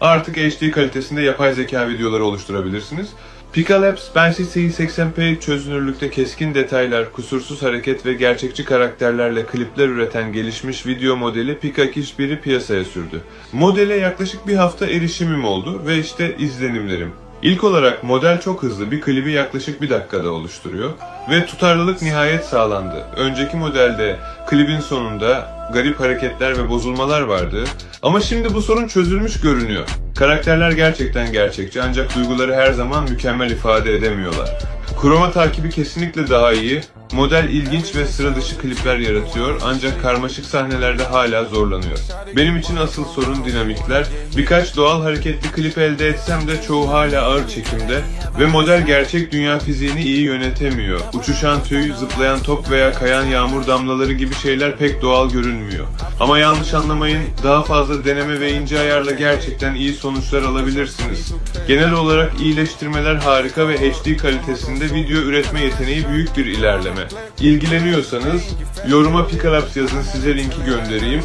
Artık HD kalitesinde yapay zeka videoları oluşturabilirsiniz. Picalabs, Bensity 80p çözünürlükte keskin detaylar, kusursuz hareket ve gerçekçi karakterlerle klipler üreten gelişmiş video modeli Pikakish 1'i piyasaya sürdü. Modele yaklaşık bir hafta erişimim oldu ve işte izlenimlerim. İlk olarak model çok hızlı bir klibi yaklaşık bir dakikada oluşturuyor ve tutarlılık nihayet sağlandı. Önceki modelde klibin sonunda garip hareketler ve bozulmalar vardı ama şimdi bu sorun çözülmüş görünüyor. Karakterler gerçekten gerçekçi ancak duyguları her zaman mükemmel ifade edemiyorlar. Kroma takibi kesinlikle daha iyi. Model ilginç ve sıra dışı klipler yaratıyor ancak karmaşık sahnelerde hala zorlanıyor. Benim için asıl sorun dinamikler. Birkaç doğal hareketli klip elde etsem de çoğu hala ağır çekimde ve model gerçek dünya fiziğini iyi yönetemiyor. Uçuşan tüy, zıplayan top veya kayan yağmur damlaları gibi şeyler pek doğal görünmüyor. Ama yanlış anlamayın, daha fazla deneme ve ince ayarla gerçekten iyi sonuçlar alabilirsiniz. Genel olarak iyileştirmeler harika ve HD kalitesinde video üretme yeteneği büyük bir ilerleme. İlgileniyorsanız yoruma Picalabs yazın size linki göndereyim.